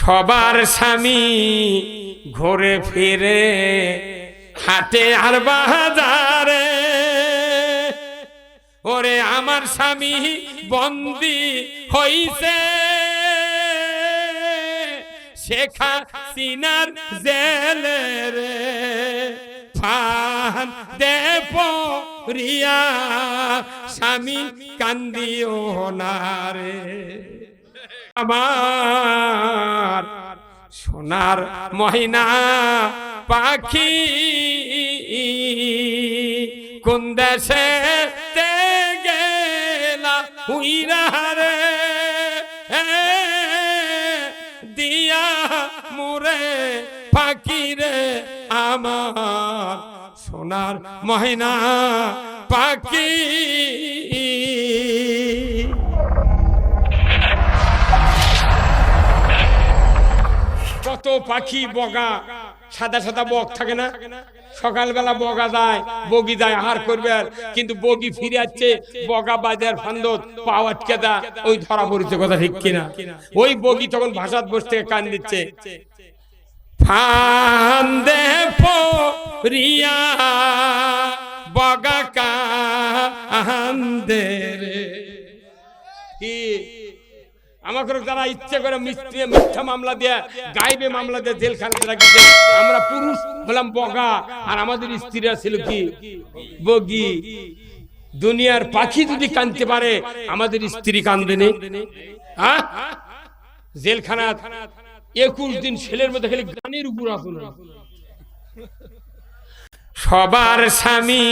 সবার স্বামী ঘুরে ফিরে, হাটে আর বাজারে। ওরে আমার স্বামী, বন্দি হইছে। শেখা সিনার জেলে রে ফান দেব রিয়া স্বামী কান্দিও না রে। আমার সোনার মহিনা পাখি কোন দেশে গেলা উইরা দিয়া মুরে পাখি রে আমার সোনার মহিনা পাখি কত পাখি, বগা, সাদা সাদা বক থাকে না? সকালবেলা বগা যায়, বগি যায়, আহার করবে কিন্তু বগি ফিরে যাচ্ছে বগা বাজার ফান্দত, পাও আটকে দা ওই ধরা পড়েছে কথা ঠিক কিনা? ওই বগি তখন ভাষাত বসে থেকে কান দিচ্ছে। ফান্দে রিয়া বগা কান্দে রে। কি? আমাকে যারা ইচ্ছে করে মিথ্যে মিথ্যা মামলা দিয়ে গাইবে মামলা দিয়ে জেলখানাতে রাখিছে, আমরা পুরুষ হলাম বগা, আর আমাদের স্ত্রীরা ছিল কি? বগি। দুনিয়ার পাখি যদি কানতে পারে, আমাদের স্ত্রী কান্দে নেই জেলখানা একুশ দিন ছেলের মধ্যে খালি গানের উপর আসুন সবার স্বামী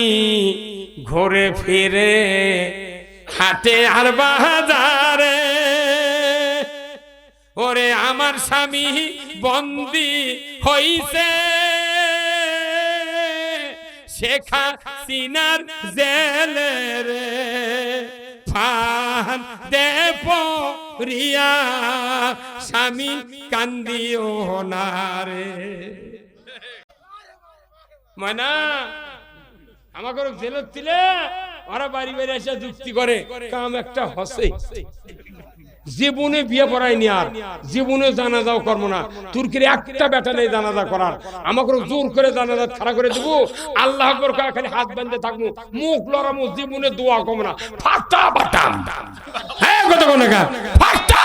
ঘুরে ফিরে, হাটে আর বাজারে ওরে আমার স্বামী, বন্দি হইছে। শেখা সিনার জেলে রে ফান দেব রিয়া স্বামী কান্দিও না রে। মানা আমাকে জেলত দিলে, ওরা বাড়ি বাড়ি এসে যুক্তি করে, কাম একটা হসে। জীবনে বিয়ে পড়ায়নি আর। জীবনে জানাজাও করব না। তুর্কির একটা বেটা নেই জানাজা করার। আমাকে জোর করে জানাজা খাড়া করে দেবো। আল্লাহ খালি হাত বেঁধে থাকব। মুখ লড়ামো জীবনে দোয়া কম না। ফাটা বাটাম হ্যাঁ কত কোন? ফাটা।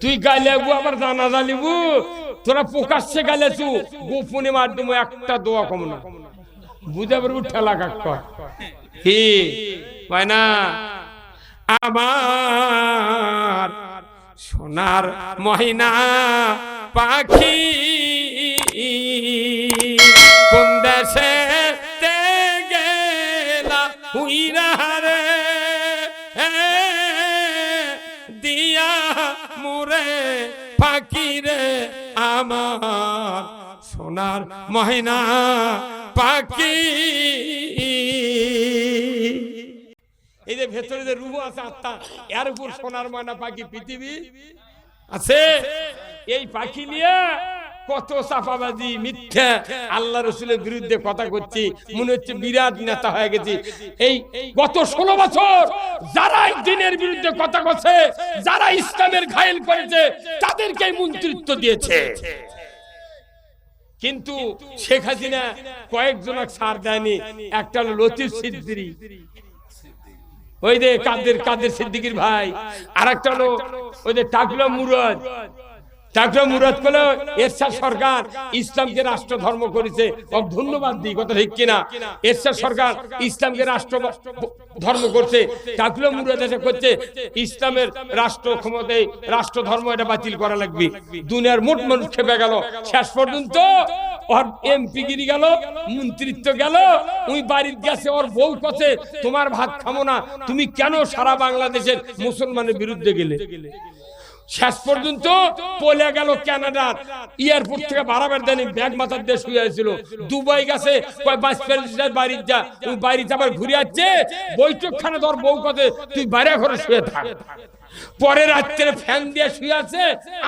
তুই গাইলেবু আবার জানাজা লিবু তোরা প্রকাশ্যে গাইলেছু গোপনে মাধ্যমে একটা দোয়া কম না। বুঝে পারব, ঠেলা কাক কি? না? আমার সোনার মহিনা পাখি কোন দেশে গেলা উইরা রে দিয়া মুরে পাখি রে আমার সোনার মহিনা পাখি এই যে ভেতরে যে রুহ আছে আত্মা, এর উপর সোনার ময়না পাখি পৃথিবী আছে। এই পাখি নিয়ে কত চাপাবাজি মিথ্যা। আল্লাহ রসুলের বিরুদ্ধে কথা করছি, মনে হচ্ছে বিরাট নেতা হয়ে গেছি। এই গত ষোলো বছর যারা দিনের বিরুদ্ধে কথা করছে যারা ইসলামের ঘায়েল করেছে, তাদেরকে মন্ত্রিত্ব দিয়েছে। কিন্তু শেখ হাসিনা কয়েকজন ছাড় দেয়নি। একটা হলো লতিফ সিদ্দিরি। ওই যে কাদের কাদের সিদ্দিকির ভাই। আর একটা হলো ওই যে টাকলা মুরাদ। টাকলা মুরাদ করল এরশাদ সরকার ইসলামকে রাষ্ট্র ধর্ম করেছে। ধন্যবাদ দিই কথা ঠিক কিনা? এরশাদ সরকার ইসলামকে রাষ্ট্র ধর্ম করছে। টাকলা মুরাদ এসে করছে ইসলামের রাষ্ট্র ক্ষমতায় রাষ্ট্র ধর্ম এটা বাতিল করা লাগবে। দুনিয়ার মোট মানুষ খেপে গেল। শেষ পর্যন্ত ওর গেল, মন্ত্রিত্ব গেল বাড়ির গেছে ওর বউ তোমার ভাত খামো না, তুমি কেন সারা বাংলাদেশের মুসলমানের বিরুদ্ধে গেলে? শেষ পর্যন্ত পলে গেল কানাডার এয়ারপোর্ট থেকে বাড়াবার দেয়নি ব্যাগ মাথার ছিল দুবাই গেছে বাড়ির যা বাড়িতে আবার ঘুরে যাচ্ছে বৈঠক খানে ধর বউ কতে তুই বাইরে ঘরে শুয়ে থাক। পরে রাত্রে ফ্যান দিয়ে শুয়ে আছে,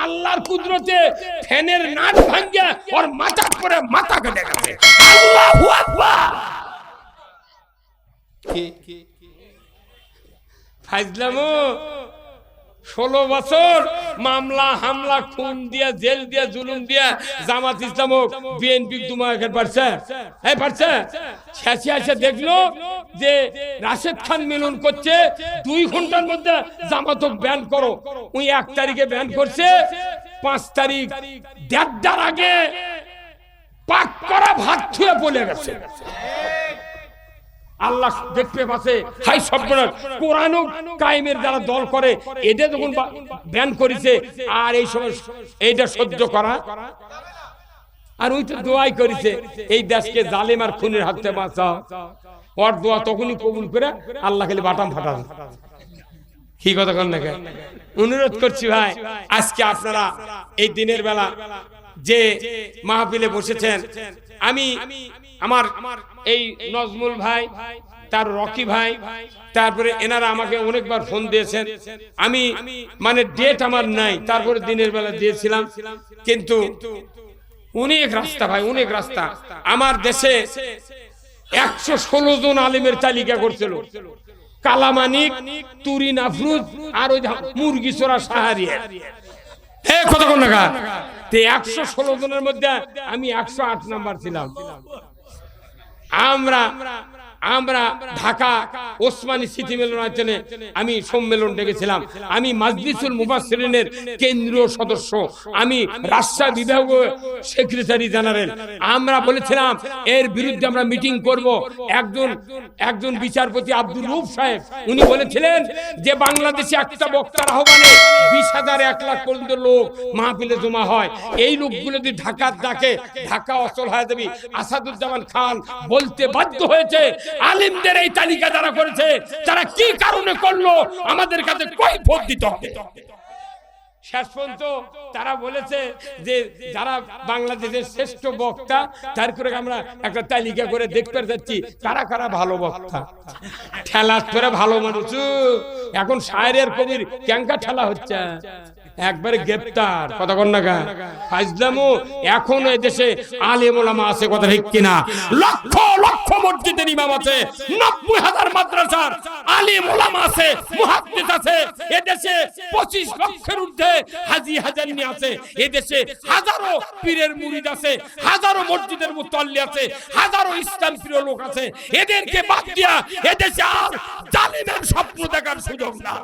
আল্লাহর কুদরতে ফ্যানের নাট ভাঙ্গে ওর মাথা করে মাথা কেটে গেছে। আল্লাহু আকবার! ষোলো বছর মামলা, হামলা, খুন দিয়া, জেল দিয়া, জুলুম দিয়া জামাত ইসলাম হোক, বিএনপি দেখল যে রাশেদ খান মিলন করছে, দুই ঘণ্টার মধ্যে জামাতক ব্যান করো। উনি এক তারিখে ব্যান করছে, পাঁচ তারিখ, দেড়টার আগে পাক করা ভাত ছুঁয়ে পড়ে গেছে। আল্লাহ দেখতে পাচ্ছে, হাই সর্বনাশ কোরআন কায়েমের যারা দল করে এটা যখন ব্যান করেছে, আর এই সময় এইটা সহ্য করা। আর ওই তো দোয়াই করেছে, এই দেশকে জালেম আর খুনের হাত থেকে বাঁচাও। ওর দোয়া তখনই কবুল করে আল্লাহ খালি বাটাম ফাটান। কি কথা কন না অনুরোধ করছি ভাই, আজকে আপনারা এই দিনের বেলা যে মাহফিলে বসেছেন, আমি আমার এই নজমুল ভাই, তার রকি ভাই, তারপরে এনারা আমাকে অনেকবার ফোন দিয়েছেন। আমি মানে ডেট আমার নাই, তারপরে দিনের বেলা দিয়েছিলাম। কিন্তু অনেক রাস্তা ভাই, অনেক রাস্তা। আমার দেশে একশো ষোলো জন আলিমের তালিকা করছিল। কালামানিক তুরিন আফরুজ আর ওই মুরগি চোরা সাহারিয়া। হে কতক্ষণ একশো ষোলো জনের মধ্যে আমি একশো আট নাম্বার ছিলাম। আমরা আমরা ঢাকা ওসমানী স্মৃতি মিলনায়তনে আমি সম্মেলন ডেকেছিলাম। আমি মাজলিসুল মুফাসসিরিনের কেন্দ্রীয় সদস্য। আমি রাজশাহী বিভাগ সেক্রেটারি জেনারেল। আমরা বলেছিলাম, এর বিরুদ্ধে আমরা মিটিং করব। একজন একজন বিচারপতি আব্দুল রূপ সাহেব, উনি বলেছিলেন যে বাংলাদেশে একটা বক্তার আহ্বানে বিশ হাজার এক লাখ পর্যন্ত লোক মাহফিলে জমা হয়। এই লোকগুলো যদি ঢাকার ডাকে, ঢাকা অচল হয়ে যাবি আসাদুজ্জামান খান বলতে বাধ্য হয়েছে আলিমদের এই তালিকা যারা করেছে, তারা কি কারণে করল? আমাদের কাছে কই ভোট দিতে হবে। শেষ পর্যন্ত তারা বলেছে যে যারা বাংলাদেশের শ্রেষ্ঠ বক্তা, তার করে আমরা একটা তালিকা করে দেখতে যাচ্ছি কারা কারা ভালো বক্তা? ঠেলা ভালো মানুষ। এখন শায়ের কবির ক্যাঙ্কা ঠেলা হচ্ছে। একবারে গ্রেপ্তার। কথা কন না ফাইজলামও এখনও এদেশে আলেম ওলামা আছে, কথা ঠিক কিনা? লক্ষ লক্ষ মসজিদের ইমাম আছে, নব্বই হাজার মাদ্রাসার আলেম ওলামা আছে, মুহাদ্দিস আছে। এদেশে পঁচিশ লক্ষের ঊর্ধ্বে হাজি হাজারিনী আছে। এদেশে হাজারো পীরের মুরিদ আছে, হাজারো মসজিদের মুতল্লি আছে, হাজারো ইসলাম প্রিয় লোক আছে। এদেরকে বাদ দিয়া এদেশে আর জালিমের স্বপ্ন দেখার সুযোগ না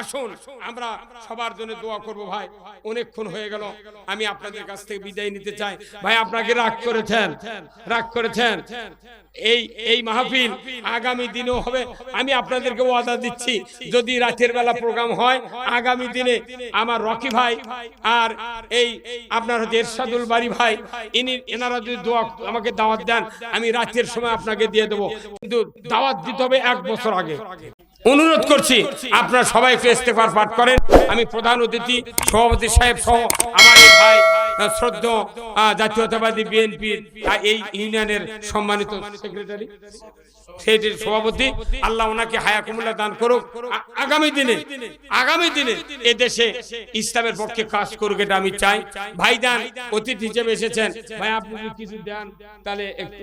আসুন, আমরা সবার জন্য দোয়া করব ভাই। অনেকক্ষণ হয়ে গেল, আমি আপনাদের কাছ থেকে বিদায় নিতে চাই। ভাই, আপনাকে রাগ করেছেন রাগ করেছেন। এই এই মাহফিল আগামী দিনেও হবে, আমি আপনাদেরকে ওয়াদা দিচ্ছি। যদি রাতের বেলা প্রোগ্রাম হয়, আগামী দিনে আমার রকি ভাই আর এই আপনার হচ্ছে এরশাদুল বাড়ি ভাই, ইনি, এনারা যদি দোয়া আমাকে দাওয়াত দেন, আমি রাতের সময় আপনাকে দিয়ে দেবো। কিন্তু দাওয়াত দিতে হবে এক বছর আগে। অনুরোধ করছি, আপনারা সবাই একটু ইস্তেফার পাঠ করেন। আমি প্রধান অতিথি, সভাপতি সাহেব সহ আমার এই ভাই শ্রদ্ধ জাতীয়তাবাদী বিএনপির এই ইউনিয়নের সম্মানিত সেক্রেটারি সেটির সভাপতি। আল্লাহ ওনাকে হায়া কুমুল্লা দান করুক। আগামী দিনে আগামী দিনে এ দেশে ইসলামের পক্ষে কাজ করুক এটা আমি চাই। ভাইদান অতিথি হিসেবে এসেছেন। ভাই, আপনি কিছু দেন, তাহলে একটু